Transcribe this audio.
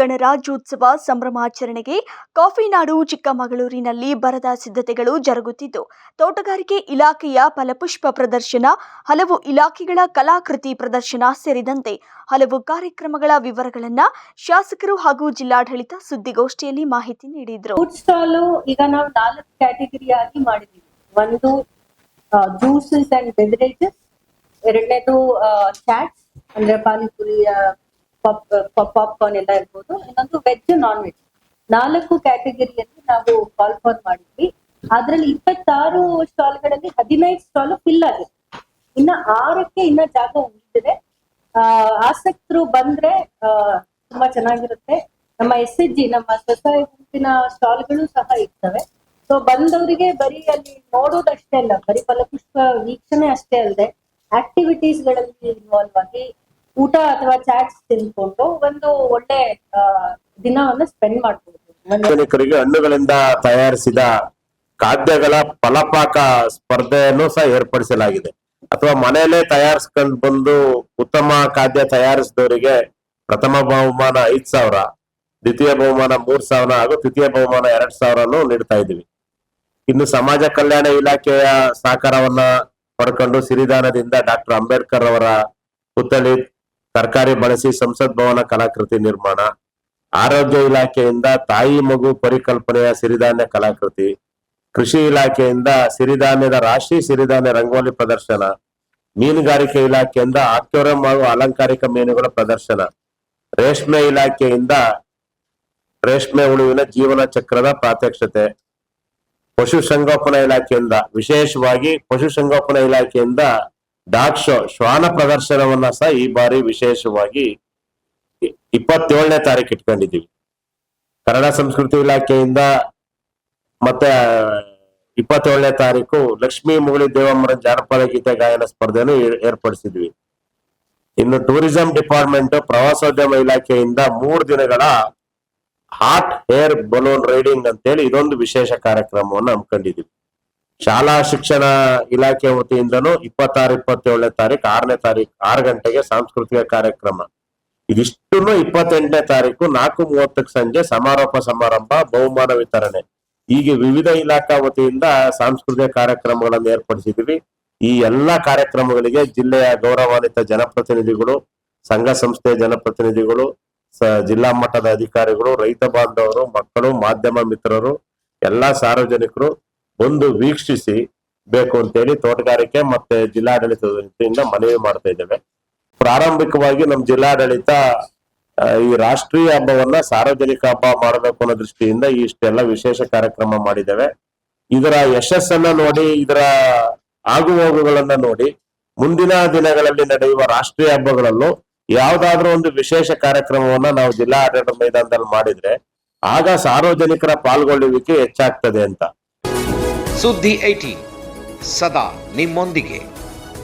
ಗಣರಾಜ್ಯೋತ್ಸವ ಸಂಭ್ರಮಾಚರಣೆಗೆ ಕಾಫಿನಾಡು ಚಿಕ್ಕಮಗಳೂರಿನಲ್ಲಿ ಬರದ ಸಿದ್ಧತೆಗಳು ಜರುಗುತ್ತಿದ್ದು, ತೋಟಗಾರಿಕೆ ಇಲಾಖೆಯ ಫಲಪುಷ್ಪ ಪ್ರದರ್ಶನ, ಹಲವು ಇಲಾಖೆಗಳ ಕಲಾಕೃತಿ ಪ್ರದರ್ಶನ ಸೇರಿದಂತೆ ಹಲವು ಕಾರ್ಯಕ್ರಮಗಳ ವಿವರಗಳನ್ನು ಶಾಸಕರು ಹಾಗೂ ಜಿಲ್ಲಾಡಳಿತ ಸುದ್ದಿಗೋಷ್ಠಿಯಲ್ಲಿ ಮಾಹಿತಿ ನೀಡಿದರು. ಈಗ ನಾವು ನಾಲ್ಕು ಕ್ಯಾಟಗರಿಯಾಗಿ ಮಾಡಿದ್ದೀವಿ. ಒಂದು ಜ್ಯೂಸಸ್ ಅಂಡ್ ಬೆವರೇಜಸ್, ಎರಡನೇದು ಚಾಟ್ಸ್, ಅಂದ್ರೆ ಪಾನಿಪುರಿ ಪಾಪ್ಕಾರ್ನ್ ಎಲ್ಲ ಇರ್ಬೋದು. ಇನ್ನೊಂದು ವೆಜ್ ನಾನ್ ವೆಜ್ ನಾಲ್ಕು ಕ್ಯಾಟಗರಿಯಲ್ಲಿ ನಾವು ಕಾಲ್ ಫಾರ್ ಮಾಡಿದ್ವಿ. ಅದ್ರಲ್ಲಿ ಇಪ್ಪತ್ತಾರು ಸ್ಟಾಲ್ಗಳಲ್ಲಿ ಹದಿನೈದು ಸ್ಟಾಲ್ ಫಿಲ್ ಆಗಿದೆ. ಇನ್ನ ಆರಕ್ಕೆ ಇನ್ನ ಜಾಗ ಉಳಿದಿದೆ. ಆಸಕ್ತರು ಬಂದ್ರೆ ತುಂಬಾ ಚೆನ್ನಾಗಿರುತ್ತೆ. ನಮ್ಮ ಎಸ್ ಎಚ್ ಜಿ, ನಮ್ಮ ಸ್ವಸಹಾಯ ಗುಂಪಿನ ಸ್ಟಾಲ್ಗಳು ಸಹ ಇರ್ತವೆ. ಸೊ ಬಂದವರಿಗೆ ಬರೀ ಅಲ್ಲಿ ನೋಡೋದಷ್ಟೇ ಅಲ್ಲ, ಬರೀ ಫಲಪುಷ್ಪ ವೀಕ್ಷಣೆ ಅಷ್ಟೇ ಅಲ್ಲದೆ ಆಕ್ಟಿವಿಟೀಸ್ಗಳಲ್ಲಿ ಇನ್ವಾಲ್ವ್ ಆಗಿ ಊಟ ಅಥವಾ ಚಾಟ್ಸ್ ತಿನ್ಕೊಂಡು ಒಂದು ಒಳ್ಳೆ ದಿನವನ್ನ ಸ್ಪೆಂಡ್ ಮಾಡಬಹುದು ಹಣ್ಣುಗಳಿಂದ ತಯಾರಿಸಿದ ಖಾದ್ಯಗಳ ಫಲಪಾಕ ಸ್ಪರ್ಧೆಯನ್ನು ಸಹ ಏರ್ಪಡಿಸಲಾಗಿದೆ. ಅಥವಾ ಮನೆಯಲ್ಲೇ ತಯಾರಿಸ್ಕೊಂಡು ಬಂದು ಉತ್ತಮ ಖಾದ್ಯ ತಯಾರಿಸಿದವರಿಗೆ ಪ್ರಥಮ ಬಹುಮಾನ ಐದ್ ಸಾವಿರ, ದ್ವಿತೀಯ ಬಹುಮಾನ ಮೂರ್ ಸಾವಿರ ಹಾಗೂ ತೃತೀಯ ಬಹುಮಾನ ಎರಡ್ ಸಾವಿರನು ನೀಡ್ತಾ ಇದೀವಿ ಇನ್ನು ಸಮಾಜ ಕಲ್ಯಾಣ ಇಲಾಖೆಯ ಸಹಕಾರವನ್ನ ಪಡ್ಕೊಂಡು ಸಿರಿದಾನದಿಂದ ಡಾಕ್ಟರ್ ಅಂಬೇಡ್ಕರ್ ಅವರ ಪುತ್ಥಳಿ ತರಕಾರಿ ಬಳಸಿ ಸಂಸತ್ ಭವನ ಕಲಾಕೃತಿ ನಿರ್ಮಾಣ, ಆರೋಗ್ಯ ಇಲಾಖೆಯಿಂದ ತಾಯಿ ಮಗು ಪರಿಕಲ್ಪನೆಯ ಸಿರಿಧಾನ್ಯ ಕಲಾಕೃತಿ, ಕೃಷಿ ಇಲಾಖೆಯಿಂದ ಸಿರಿಧಾನ್ಯದ ರಾಶಿ ಸಿರಿಧಾನ್ಯ ರಂಗೋಲಿ ಪ್ರದರ್ಶನ, ಮೀನುಗಾರಿಕೆ ಇಲಾಖೆಯಿಂದ ಆಕ್ಯೋರಂ ಹಾಗೂ ಅಲಂಕಾರಿಕ ಮೀನುಗಳ ಪ್ರದರ್ಶನ, ರೇಷ್ಮೆ ಇಲಾಖೆಯಿಂದ ರೇಷ್ಮೆ ಉಳುವಿನ ಜೀವನ ಚಕ್ರದ ಪ್ರಾತ್ಯಕ್ಷತೆ, ಪಶುಸಂಗೋಪನಾ ಇಲಾಖೆಯಿಂದ, ವಿಶೇಷವಾಗಿ ಪಶುಸಂಗೋಪನಾ ಇಲಾಖೆಯಿಂದ ಡಾಗ್ ಶೋ, ಶ್ವಾನ ಪ್ರದರ್ಶನವನ್ನ ಸಹ ಈ ಬಾರಿ ವಿಶೇಷವಾಗಿ ಇಪ್ಪತ್ತೇಳನೇ ತಾರೀಕು ಇಟ್ಕೊಂಡಿದ್ದೀವಿ. ಕನ್ನಡ ಸಂಸ್ಕೃತಿ ಇಲಾಖೆಯಿಂದ ಮತ್ತೆ, ಇಪ್ಪತ್ತೇಳನೇ ತಾರೀಕು ಲಕ್ಷ್ಮೀ ಮುಗುಳಿ ದೇವಮ್ಮರ ಜಾನಪದ ಗೀತೆ ಗಾಯನ ಸ್ಪರ್ಧೆಯನ್ನು ಏರ್- ಏರ್ಪಡಿಸಿದ್ವಿ. ಇನ್ನು ಟೂರಿಸಂ ಡಿಪಾರ್ಟ್ಮೆಂಟ್ ಪ್ರವಾಸೋದ್ಯಮ ಇಲಾಖೆಯಿಂದ ಮೂರು ದಿನಗಳ ಹಾಟ್ ಏರ್ ಬಲೂನ್ ರೈಡಿಂಗ್ ಅಂತೇಳಿ ಇದೊಂದು ವಿಶೇಷ ಕಾರ್ಯಕ್ರಮವನ್ನು ಹಮ್ಮಿಕೊಂಡಿದ್ದೀವಿ. ಶಾಲಾ ಶಿಕ್ಷಣ ಇಲಾಖೆ ವತಿಯಿಂದನೂ ಇಪ್ಪತ್ತಾರು, ಇಪ್ಪತ್ತೇಳನೇ ತಾರೀಕು ಆರನೇ ತಾರೀಕು ಆರು ಗಂಟೆಗೆ ಸಾಂಸ್ಕೃತಿಕ ಕಾರ್ಯಕ್ರಮ. ಇದಿಷ್ಟನ್ನು ಇಪ್ಪತ್ತೆಂಟನೇ ತಾರೀಕು ನಾಲ್ಕು ಮೂವತ್ತಕ್ಕೆ ಸಂಜೆ ಸಮಾರೋಪ ಸಮಾರಂಭ, ಬಹುಮಾನ ವಿತರಣೆ. ಹೀಗೆ ವಿವಿಧ ಇಲಾಖಾ ವತಿಯಿಂದ ಸಾಂಸ್ಕೃತಿಕ ಕಾರ್ಯಕ್ರಮಗಳನ್ನು ಏರ್ಪಡಿಸಿದ್ವಿ ಈ ಎಲ್ಲಾ ಕಾರ್ಯಕ್ರಮಗಳಿಗೆ ಜಿಲ್ಲೆಯ ಗೌರವಾನ್ವಿತ ಜನಪ್ರತಿನಿಧಿಗಳು, ಸಂಘ ಸಂಸ್ಥೆಯ ಜನಪ್ರತಿನಿಧಿಗಳು ಜಿಲ್ಲಾ ಮಟ್ಟದ ಅಧಿಕಾರಿಗಳು, ರೈತ ಬಾಂಧವರು, ಮಕ್ಕಳು, ಮಾಧ್ಯಮ ಮಿತ್ರರು, ಎಲ್ಲಾ ಸಾರ್ವಜನಿಕರು ಬಂದು ವೀಕ್ಷಿಸಿ ಬೇಕು ಅಂತೇಳಿ ತೋಟಗಾರಿಕೆ ಮತ್ತೆ ಜಿಲ್ಲಾಡಳಿತದ ವತಿಯಿಂದ ಮನವಿ ಮಾಡ್ತಾ ಇದ್ದೇವೆ. ಪ್ರಾರಂಭಿಕವಾಗಿ ನಮ್ಮ ಜಿಲ್ಲಾಡಳಿತ ಈ ರಾಷ್ಟ್ರೀಯ ಹಬ್ಬವನ್ನ ಸಾರ್ವಜನಿಕ ಹಬ್ಬ ಮಾಡಬೇಕು ಅನ್ನೋ ದೃಷ್ಟಿಯಿಂದ ಇಷ್ಟೆಲ್ಲ ವಿಶೇಷ ಕಾರ್ಯಕ್ರಮ ಮಾಡಿದ್ದೇವೆ. ಇದರ ಯಶಸ್ಸನ್ನ ನೋಡಿ, ಇದರ ಆಗುಹೋಗುಗಳನ್ನ ನೋಡಿ, ಮುಂದಿನ ದಿನಗಳಲ್ಲಿ ನಡೆಯುವ ರಾಷ್ಟ್ರೀಯ ಹಬ್ಬಗಳಲ್ಲೂ ಯಾವ್ದಾದ್ರೂ ಒಂದು ವಿಶೇಷ ಕಾರ್ಯಕ್ರಮವನ್ನ ನಾವು ಜಿಲ್ಲಾ ಆಡಳಿತ ಮೈದಾನದಲ್ಲಿ ಮಾಡಿದ್ರೆ ಆಗ ಸಾರ್ವಜನಿಕರ ಪಾಲ್ಗೊಳ್ಳುವಿಕೆ ಹೆಚ್ಚಾಗ್ತದೆ ಅಂತ. सुद्धि 80 सदा निम्न